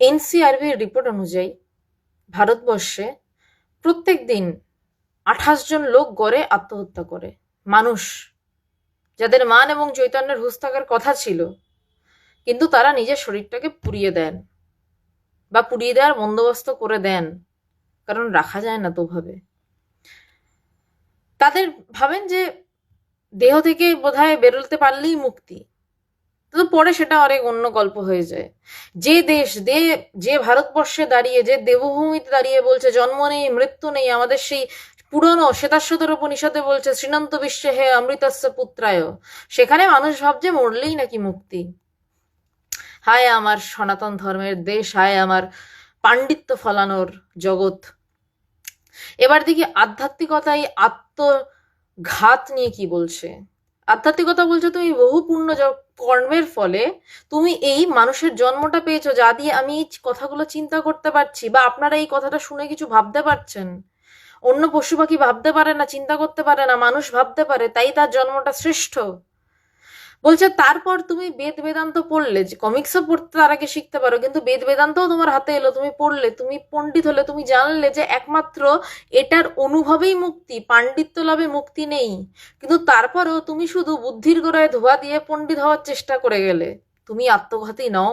এনসিআরবির report অনুযায়ী ভারতবর্ষে প্রত্যেক দিন আঠাশ জন লোক গড়ে আত্মহত্যা করে। মানুষ, যাদের মান এবং চৈতন্যের হুঁশ থাকার কথা ছিল, কিন্তু তারা নিজের শরীরটাকে পুড়িয়ে দেন বা পুড়িয়ে দেওয়ার বন্দোবস্ত করে দেন, কারণ রাখা যায় না তো ভাবে তাদের ভাবেন যে দেহ থেকে বোধহয় বেরোতে পারলেই মুক্তি। তো পরে সেটা অনেক অন্য গল্প হয়ে যায়। যে দেশ দে যে ভারতবর্ষে দাঁড়িয়ে, যে দেবভূমিতে দাঁড়িয়ে বলছে, জন্ম নেই, মৃত্যু নেই, আমাদের সেই পুরনো শ্বেতাশ্বতর উপনিষদে বলছে, শ্রীনন্ত বিশ্বে হে অমৃতস্য পুত্রায়। সেখানে মানুষ ভাবছে, মরলেই নাকি মুক্তি? হায় আমার সনাতন ধর্মের দেশ, হায় আমার পাণ্ডিত্য ফলানোর জগৎ। এবার দেখি আধ্যাত্মিকতাই আত্মঘাত নিয়ে কি বলছে। আধ্যাত্মিকতা বলছো তুমি বহু পূর্ণ কর্মের ফলে তুমি এই মানুষের জন্মটা পেয়েছ যা দিয়ে আমি এই কথাগুলো চিন্তা করতে পারছি বা আপনারা এই কথাটা শুনে কিছু ভাবতে পারছেন। অন্য পশু পাখি ভাবতে পারে না, চিন্তা করতে পারে না, মানুষ ভাবতে পারে, তাই তার জন্মটা শ্রেষ্ঠ। বলছে, তারপর তুমি বেদ বেদান্ত পড়লে, যে কমিক্সও পড়তে তার আগে শিখতে পারো, কিন্তু বেদ বেদান্তও তোমার হাতে এলো, তুমি পড়লে, তুমি পণ্ডিত হলে, তুমি জানলে যে একমাত্র এটার অনুভবেই মুক্তি, পাণ্ডিত্য লাভে মুক্তি নেই। কিন্তু তারপরও তুমি শুধু বুদ্ধির গোড়ায় ধোয়া দিয়ে পণ্ডিত হওয়ার চেষ্টা করে গেলে। তুমি আত্মঘাতী নও।